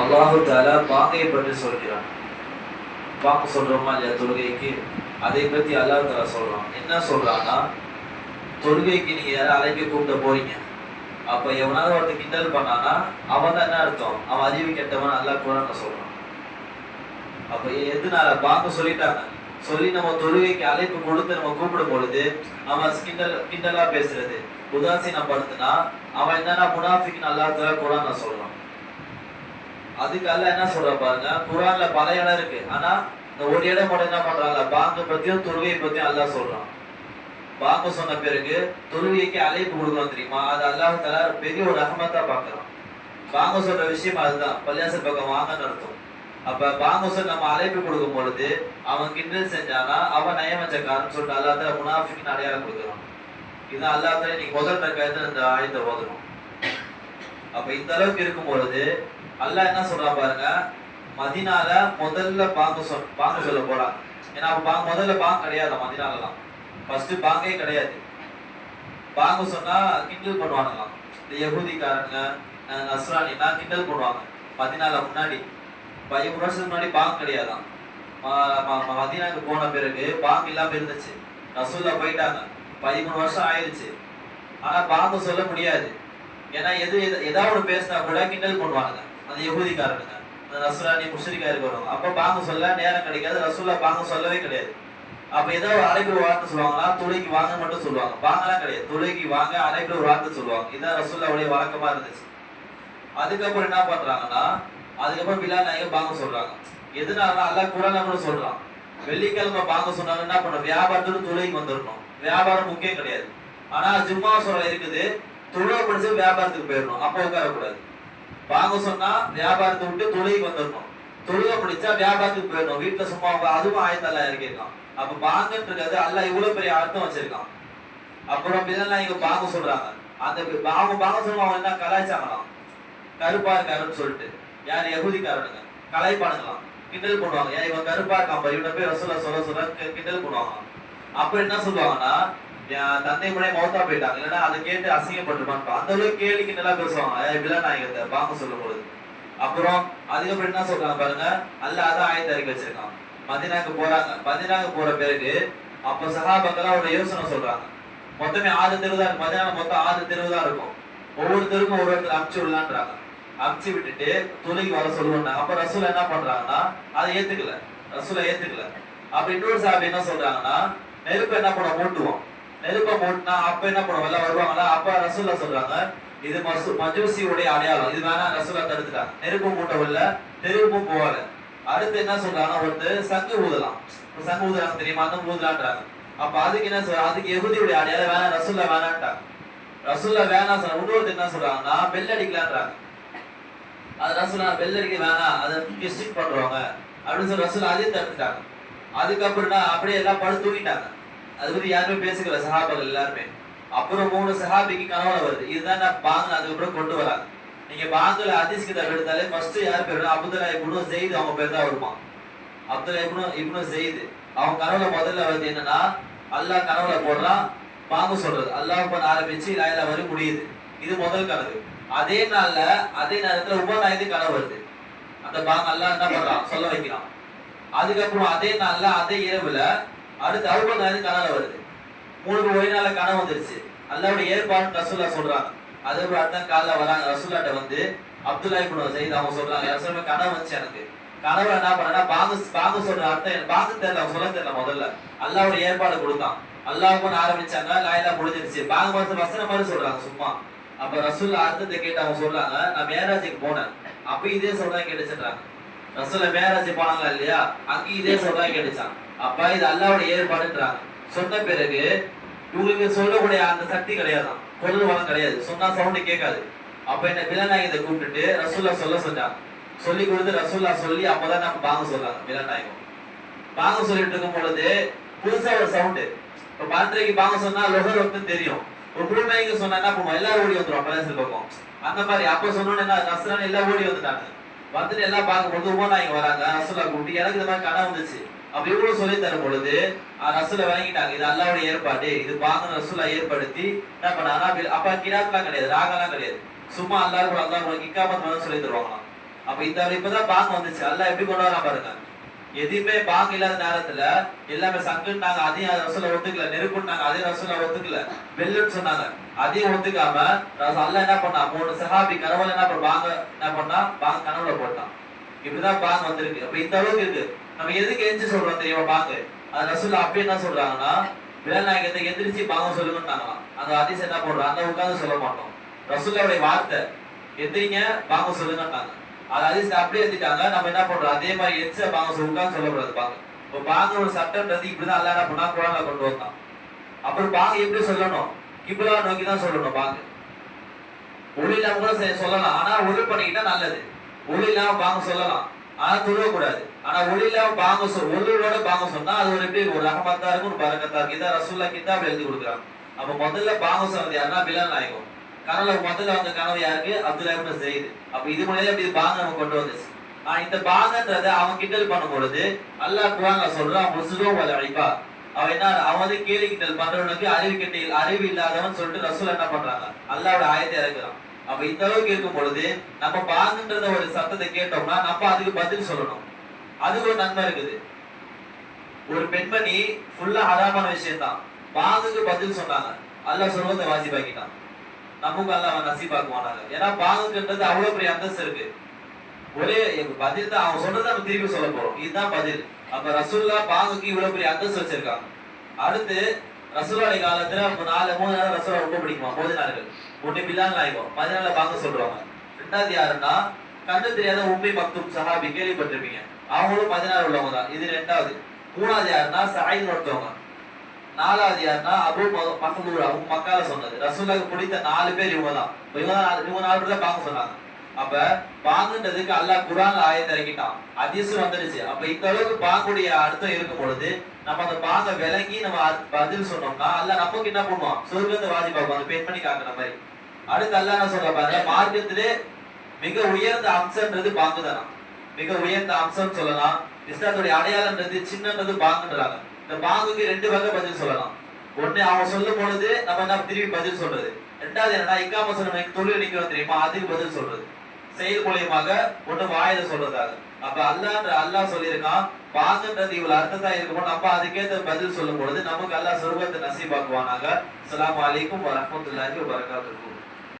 அல்லாஹு தாலா பாங்கை பற்றி சொல்கிறான். பாங்க சொல்றோமா இல்லையா தொழுகைக்கு? அதை பத்தி அல்லாஹ் தாலா சொல்றான். என்ன சொல்றான்னா தொழுகைக்கு நீங்க யாரும் அழைக்க கூப்பிட போறீங்க? அப்ப எவனாவது ஒருத்தர் கிண்டல் பண்ணானா அவன் தான் என்ன அர்த்தம்? அவன் அறிவு கெட்டவன் அல்லா குரான் சொல்றான். அப்ப எதுனால? பாங்க சொல்லிட்டாங்க. சொல்லி நம்ம தொழுகைக்கு அழைப்பு கொடுத்து நம்ம கூப்பிடும் பொழுது அவன் கிண்டல் கிண்டலா பேசுறது உதாசீனப்படுத்தினா அவன் என்னன்னா முனாஃபிக் நல்லா தர குரான் சொல்றான். அதுக்கு அல்ல என்ன சொல்ற பாருங்க? குரான்ல பல இடம் இருக்கு. ஆனா இந்த ஒரு இடம் மட்டும் என்ன பண்றாங்க பாங்க பத்தியும் தொழுகையை பத்தியும் அல்லாஹ் சொல்றான். பாங்க சொன்ன பிறகு தொழுகைக்கு அழைப்பு கொடுக்கணும் தெரியுமா? அது அல்லாஹ் தலா பெரிய ஒரு ரஹமத்தா பாக்குறான். பாங்க சொல்ற விஷயம் அதுதான். பள்ளியாசல் பக்கம் வாங்கன்னு அர்த்தம். அப்ப பாங்க நம்ம அழைப்பு கொடுக்கும் பொழுது அவன் கிண்டல் செஞ்சானா அவன் நயமச்சக்காரன் சொல்லிட்டு அல்லா முனாஃபிக்கு அடையாளம் கொடுக்குறான். இதுதான் அல்லா நீ முதல் ரக்காயத்துல இந்த ஆயத்தை ஓதணும். அப்ப இந்த அளவுக்கு இருக்கும் பொழுது அல்லாஹ் என்ன சொல்றா பாருங்க? மதினால முதல்ல பாங்க சொல் பாங்க சொல்ல போறான் ஏன்னா பாங்க முதல்ல பாங்க கிடையாது மதினாலலாம். ஃபர்ஸ்ட் பாங்கே கிடையாது. பாங்க சொன்னா கிண்டல் பண்ணுவானுங்களாம் இந்த யகுதிக்காரங்க நஸ்ரானினா கிண்டல் பண்ணுவாங்க. மதினால முன்னாடி. பதிமூணு வருஷத்துக்கு முன்னாடி பாங்க கிடையாதான் மதினாக்கு மதீனாக்கு போன பிறகு பாங்க இல்லாம இருந்துச்சு. ரசூல்லா போயிட்டாங்க. பதிமூணு வருஷம் ஆயிடுச்சு ஆனா பாங்க சொல்ல முடியாது. ஏன்னா எது எதாவது பேசினா கூட கிண்டல் பண்ணுவானுங்க. அந்த யகுதிக்காரனுங்க அந்த ரசுல்லா நீ முஷரிக்காருக்கு வருவாங்க அப்போ பாங்க சொல்ல நேரம் கிடைக்காது. ரசுல்லா பாங்க சொல்லவே கிடையாது. அப்போ ஏதோ ஒரு அழைப்பு ஒரு வார்த்தை சொல்லுவாங்களா? துளைக்கு வாங்க மட்டும் சொல்லுவாங்க. வாங்கலாம் கிடையாது. துளைக்கு வாங்க அழைப்பு ஒரு வார்த்தை சொல்லுவாங்க. இதுதான் ரசூல்லாவுடைய வழக்கமா இருந்துச்சு. அதுக்கப்புறம் என்ன பண்றாங்கன்னா அதுக்கப்புறம் பிலா நாயகம் பாங்க சொல்றாங்க. எதனால அல்லாஹ் குரான்ல கூட சொல்றான். வெள்ளிக்கிழமை பாங்க சொன்னாங்க என்ன பண்ணும்? வியாபாரத்துக்கு துளைக்கு வந்துடணும். வியாபாரம் முக்கியம் கிடையாது. ஆனா ஜும்மா சொல்ல இருக்குது. தொழிலை படிச்சு வியாபாரத்துக்கு போயிடணும். அப்போ உட்காரக்கூடாது. பாங்க சொன்னா வியாபாரத்தை விட்டு தொழுகைக்கு வந்துடணும் தொழுக முடிச்சா வியாபாரத்துக்கு போயிடணும். வீட்டுல சும்மா அதுவும் ஆயத்தல்ல இறக்கியிருக்கான். அப்ப பாங்கன்றது அல்ல இவ்வளவு பெரிய அர்த்தம் வச்சிருக்கான். அப்புறம் இதெல்லாம் இங்க பாங்க சொல்றாங்க. அந்த பி- பாங்க பாங்க சொல்லுவாங்க என்ன கலாய்ச்சாங்களாம் கருப்பா இருக்காருன்னு சொல்லிட்டு. யார்? எகுதிக்காரனுங்க கலாய்ப்பானுங்களாம். கிண்டல் பண்ணுவாங்க. ஏன் இவன் கருப்பா இருக்கான் பாரு, இவனை போய் ரசூலா சொல்ல சொல்ல கிண்டல் பண்ணுவாங்க. அப்ப என்ன சொல்லுவாங்கன்னா என் தந்தை முறை மௌத்தா போயிட்டாங்க. இல்லைன்னா அதை கேட்டு அசிங்கப்பட்டிருப்பான் அந்த அளவுக்கு கேள்விக்கு நல்லா பேசுவாங்க? ஏன் இப்படிலாம் நாயகத்தை பாங்க சொல்லும் பொழுது அப்புறம் அதுக்கப்புறம் என்ன சொல்றாங்க பாருங்க? அல்ல அதான் ஆயத்தை அறிக்கை வச்சிருக்கான். மதினாக்கு போறாங்க. மதினாக்கு போற பிறகு அப்ப சகாபங்கெல்லாம் ஒரு யோசனை சொல்றாங்க. மொத்தமே ஆறு தெரு தான் இருக்கும் மதினால மொத்தம் ஆறு தெரு தான் இருக்கும். ஒவ்வொரு தெருக்கும் ஒரு இடத்துல அமுச்சு விடலான்றாங்க. அமுச்சு விட்டுட்டு துணைக்கு வர சொல்லுவாங்க அப்ப ரசூல் என்ன பண்றாங்கன்னா அதை ஏத்துக்கல. ரசூலை ஏத்துக்கல. அப்ப இன்னொரு சாபி என்ன சொல்றாங்கன்னா நெருப்பு என்ன பண்ண மூட்டுவோம் நெருப்பை மூட்டினா அப்ப என்ன பண்ணுவோம் எல்லாம் வருவாங்களா அப்ப ரசூல்லா சொல்றாங்க இது மசு மஜூசியுடைய அடையாளம். இது வேணா ரசூலா தடுத்துட்டாங்க நெருப்பு மூட்டவில்ல நெருப்பும் போகல அடுத்து என்ன சொல்றாங்க ஒருத்தர் சங்கு ஊதலாம். சங்கு ஊதுறாங்க தெரியுமா? அந்த ஊதலான்றாங்க. அப்ப அதுக்கு என்ன சொல்ற அதுக்கு எகுதியுடைய அடையாளம் வேணாம் ரசூல்லா வேணான்ட்டாங்க. ரசூல்லா வேணாம் சொல்ற இன்னொருத்தர் என்ன சொல்றாங்கன்னா பெல் அடிக்கலான்றாங்க. அது ரசூலா பெல் அடிக்க வேணாம் அதை கெஸ்டிக் பண்றவங்க அப்படின்னு சொல்லி ரசூலா அதையும் தடுத்துட்டாங்க. அதுக்கப்புறம் அப்படியே எல்லாம் படுத்து தூங்கிட்டாங்க. அது பத்தி யாருமே பேசிக்கல சஹாபாக்கள் எல்லாருமே. அப்புறம் மூணு சஹாபிக்கு கனவுல வருது. இதுதான் நான் பாங்க அதுக்கப்புறம் கொண்டு வராங்க. நீங்க பாங்கல அதிஸ் கிதாப் எடுத்தாலே ஃபர்ஸ்ட் யார் பேர்? அப்துல்லா இப்னு ஜெயித் அவங்க பேர் தான் வருமா? அப்துல்லா இப்னு இப்னு ஜெயித் அவங்க கனவுல முதல்ல வருது என்னன்னா அல்லாஹ் கனவுல போடுறான் பாங்க சொல்றது. அல்லாஹ் பண்ண ஆரம்பிச்சு லாயில வரை முடியுது. இது முதல் கனவு. அதே நாள்ல அதே நேரத்துல உபநாயது கனவு வருது. அந்த பாங்க அல்லாஹ் என்ன பண்றான்? சொல்ல வைக்கிறான். அதுக்கப்புறம் அதே நாள்ல அதே இரவுல அடுத்து அவுபநாயது கனவுல வருது. மூணு ஒரே நாள்ல கனவு வந்துருச்சு. அல்லாவுடைய ஏற்பாடு ரசூல்லா சொல்றாங்க. அதுக்கப்புறம் அடுத்த காலைல வராங்க. ரசூல்லாட்ட வந்து அப்துல்லா இப்னு செய்து அவங்க சொல்றாங்க. ரசூலுமே கனவு வந்துச்சு எனக்கு. கனவு என்ன பண்ணா பாங்கு பாங்கு சொல்ற அர்த்தம் எனக்கு பாங்கு தெரியல அவங்க சொல்ல தெரியல முதல்ல. அல்லாவுடைய ஏற்பாடு கொடுத்தான். அல்லாஹ் ஆரம்பிச்சாங்க. லாயெல்லாம் முடிஞ்சிருச்சு. பாங்கு மாசம் வசனம் மாதிரி சொல்றாங்க சும்மா. அப்ப ரசூல்லா அர்த்தத்தை கேட்டு அவங்க சொல்றாங்க நான் மேராஜுக்கு போனேன். அப்ப இதே சொல்றேன் கேட்டுச்சுன்றாங்க. ரசூல மேராஜ் போனாங்க இல்லையா? அங்கேயும் இதே சொல்றா கேட்டுச்சான். அப்ப இது அல்லாவோட ஏற்பாடுன்றாங்க. சொன்ன பிறகு இவங்களுக்கு சொல்லக்கூடிய அந்த சக்தி கிடையாதான். பொருள் வளம் கிடையாது. சொன்னா சவுண்டு கேட்காது. அப்ப என்ன விலநாயகத்தை கூப்பிட்டுட்டு ரசூல்லா சொல்ல சொன்னாங்க. சொல்லி கொடுத்து ரசூல்லா சொல்லி அப்பதான் நம்ம பாங்க சொல்றாங்க விலநாயகம் பாங்க சொல்லிட்டு இருக்கும் பொழுது புதுசா ஒரு சவுண்டு இப்ப பன்றைக்கு பாங்க சொன்னா லொகர் வந்து தெரியும். ஒரு குழுமைங்க சொன்னா என்ன பண்ணுவோம் எல்லாரும் ஓடி வந்துரும் பழசு பக்கம். அந்த மாதிரி அப்ப சொன்னோன்னு என்ன நஸ்ரான் எல்லாம் ஓடி வந்துட்டாங்க. வந்துட்டு எல்லாம் பார்க்கும்போது உமநாயகம் வராங்க. ரசூல்லா கூப்பிட்டு எனக்கு இந்த மாதிரி கனவு வந்துச்சு. அப்ப இவ்வளவு சொல்லி தரும் பொழுது அஹ் ரசூலை வழங்கிட்டாங்க இது அல்லாவுடைய ஏற்பாடு. இது பாங்க ரசூலா ஏற்படுத்தி என்ன பண்ணாங்கன்னா அப்ப கிராத்லாம் கிடையாது ராகலாம் கிடையாது. சும்மா அல்லாஹ் கூட அல்லாஹ் கூட இக்காமத் சொல்லி தருவாங்களாம். அப்ப இந்த இப்பதான் பாங்க வந்துச்சு. அல்லாஹ் எப்படி கொண்டு பாருங்க. எதுவுமே பாங்க இல்லாத நேரத்துல எல்லாமே சங்குன்னாங்க அதையும் ரசூல ஒத்துக்கல நெருப்புன்னாங்க அதையும் ரசூல ஒத்துக்கல. வெள்ளுன்னு சொன்னாங்க. அதையும் ஒத்துக்காம அல்ல என்ன பண்ணா? மூணு சஹாபி கனவுல என்ன பண்ண பாங்க என்ன பண்ணா? பாங்க கனவுல போட்டான். இப்படிதான் பாங்க வந்திருக்கு. அப்ப இந்த அளவுக்கு இருக்கு. நம்ம எதுக்கு எந்திரிச்சு சொல்றோம் தெரியுமா பாங்க? அது ரசூல அப்படி என்ன சொல்றாங்கன்னா விழா நாயகத்தை எந்திரிச்சு பாங்க சொல்லுங்கன்னாங்களாம். அந்த அதிசயம் என்ன பண்றோம் அந்த உட்காந்து சொல்ல மாட்டோம். ரசூல்லாவுடைய வார்த்தை எந்திரிங்க பாங்க சொல்லுங்கன்னாங்க. அதை அதிசயம் அப்படியே எழுதிட்டாங்க நம்ம என்ன பண்றோம்? அதே மாதிரி எச்ச பாங்க சொல்லுக்கான்னு சொல்லக்கூடாது பாங்க. இப்போ பாங்க ஒரு சட்டம்ன்றது இப்படிதான் அல்ல என்ன பண்ணா குரான்ல கொண்டு வந்தான். அப்புறம் பாங்க எப்படி சொல்லணும்? கிபிலா நோக்கி தான் சொல்லணும் பாங்க. ஒளி இல்லாம கூட சொல்லலாம். ஆனா ஒளி பண்ணிக்கிட்டா நல்லது. ஒளி இல்லாம பாங்க சொல்லலாம். ஆனா துருவக்கூடாது. ஆனா ஒளி இல்லாம பாங்க சொல் ஒளியோட பாங்க சொன்னா அது ஒரு எப்படி? ஒரு ரகமத்தா இருக்கும் ஒரு பரக்கத்தா இருக்கு இதான் ரசூல்லா கிதாப் எழுதி கொடுக்குறாங்க. அப்ப முதல்ல பாங்க சொன்னது யாருன்னா பிலால் நாயகம். கனவுல முதல்ல வந்த கனவு யாருக்கு? அப்துல்லா செய்யுது அப்ப இது மூலியமா இது பாங்க நம்ம கொண்டு வந்துச்சு. ஆனா இந்த பாங்கன்றத அவன் கிண்டல் பண்ணும் பொழுது அல்லாஹ் குரான்ல சொல்றான் முஸ்லூம் வல அழிப்பா அவன் என்ன அவன் வந்து கேலி கிண்டல் பண்றவனுக்கு அறிவு கிட்ட அறிவு இல்லாதவன் சொல்லிட்டு ரசூல் என்ன பண்றாங்க? அல்லாவோட ஆயத்தை இறக்குறான். அப்ப இந்த அளவுக்கு இருக்கும் பொழுது நம்ம பாங்குன்றத ஒரு சத்தத்தை கேட்டோம்னா நம்ம அதுக்கு பதில் சொல்லணும். அதுக்கு ஒரு நன்மை இருக்குது. ஒரு பெண்மணி ஃபுல்லா ஹராமான விஷயம் தான் பாங்குக்கு பதில் சொன்னாங்க. அல்லாஹ் சொல்வதை வாஜிபாக்கிட்டான். நமக்கு அல்லாஹ் நசீபாக்குவானாங்க ஏன்னா பாகங்கன்றது அவ்வளவு பெரிய அந்தஸ்து இருக்கு. ஒரே பதில் தான் அவன் சொன்னதை நம்ம திருப்பி சொல்ல போறோம். இதுதான் பதில். அப்ப ரசூல்லா பாகுக்கு இவ்வளவு பெரிய அந்தஸ்து வச்சிருக்காங்க. அடுத்து ரசூலாடைய காலத்துல அப்ப நாலு மூணு நாள் ரசூலா ரொம்ப பிடிக்குமா? போது நாள்கள் ஒண்ணு பில்லால் நாயகம். பதினால பாங்க சொல்றாங்க. ரெண்டாவது யாருன்னா கண்ணு தெரியாத உண்மை மக்தும் சஹாபி கேள்விப்பட்டிருப்பீங்க. அவங்களும் பதினாறு உள்ளவங்க தான். இது ரெண்டாவது. மூணாவது யாருன்னா சாயின்னு ஒருத்தவங்க. நாலாவது யாருன்னா அபு மஹதூர் அபு மக்கால சொன்னது. ரசூலுக்கு பிடித்த நாலு பேர் இவங்க தான் இவங்க தான் இவங்க நாலு பேர் தான் பாங்க சொன்னாங்க. அப்ப பாங்குன்றதுக்கு அல்லாஹ் குரான் ஆயத்தை இறக்கிட்டான். அதிசு வந்துருச்சு. அப்ப இந்த அளவுக்கு பாங்குடைய அர்த்தம் இருக்கும் பொழுது நம்ம அந்த பாங்க விளங்கி நம்ம பதில் சொன்னோம்னா அல்ல நமக்கு என்ன பண்ணுவோம் சொர்க்கத்தை வாதி பார்ப்போம் அந்த பெண் பண்ணி காக்குற மாதிரி. அடுத்து அல்ல என்ன சொல்ற பாருங்க மார்க்கத்திலே மிக உயர்ந்த அம்சம்ன்றது பாங்கு தானா மிக உயர்ந்த அம்சம் சொல்லலாம். இஸ்லாத்துடைய அடையாளம்ன்றது சின்னன்றது பாங்குன்றாங்க. இந்த பாங்குக்கு ரெண்டு வகை பதில் சொல்லலாம். ஒண்ணு அவன் சொல்லும் பொழுது நம்ம என்ன திருப்பி பதில் சொல்றது? ரெண்டாவது என்னன்னா இக்காம சொன்ன தொழில் நிக்கிறோம் தெரியுமா? அதுக்கு பதில் சொல்றது. செயல் மூலியமாக ஒண்ணு வாயில சொல்றதாக. அப்ப அல்லாஹ் அல்லாஹ் சொல்லியிருக்கான் பாங்குன்றது இவ்வளவு அர்த்தத்தா இருக்குமோ நம்ம அதுக்கேற்ற பதில் சொல்லும் பொழுது நமக்கு அல்லாஹ் சொர்க்கத்தை நசீபாக்குவானாக. அஸ்ஸலாமு அலைக்கும் வரஹ்மத்துல்லாஹி வபரகாத்துஹு.